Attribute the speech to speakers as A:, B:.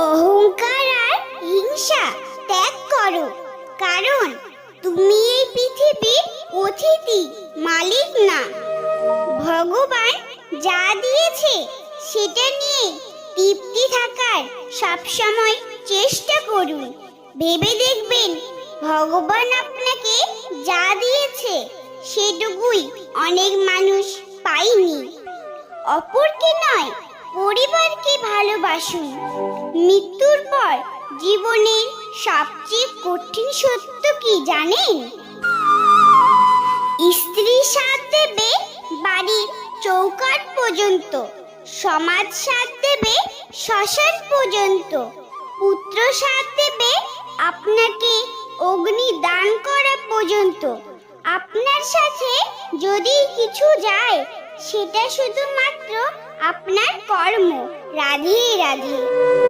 A: অহংকার আর হিংসা ত্যাগ করো। কারণ তুমি এই পৃথিবীর অতিথি, মালিক না। ভগবান যা দিয়েছে সেটা নিয়ে তৃপ্তি থাকার সবসময় চেষ্টা করুন। ভেবে দেখবেন ভগবান আপনাকে যা দিয়েছে সেটুকুই অনেক মানুষ পায়নি। অপরকে নয় পরিবারকে ভালোবাসুন। মৃত্যুর পর জীবনের সবচেয়ে কঠিন সত্য কি জানেন? স্ত্রী সাথ দেবে বাড়ির চৌকাট পর্যন্ত, সমাজ সাথ দেবে শ্মশান পর্যন্ত, পুত্র সাথ দেবে আপনাকে অগ্নি দান করা পর্যন্ত। আপনার সাথে যদি কিছু যায়, সেটা শুধুমাত্র আপনার কর্ম রাধে রাধে।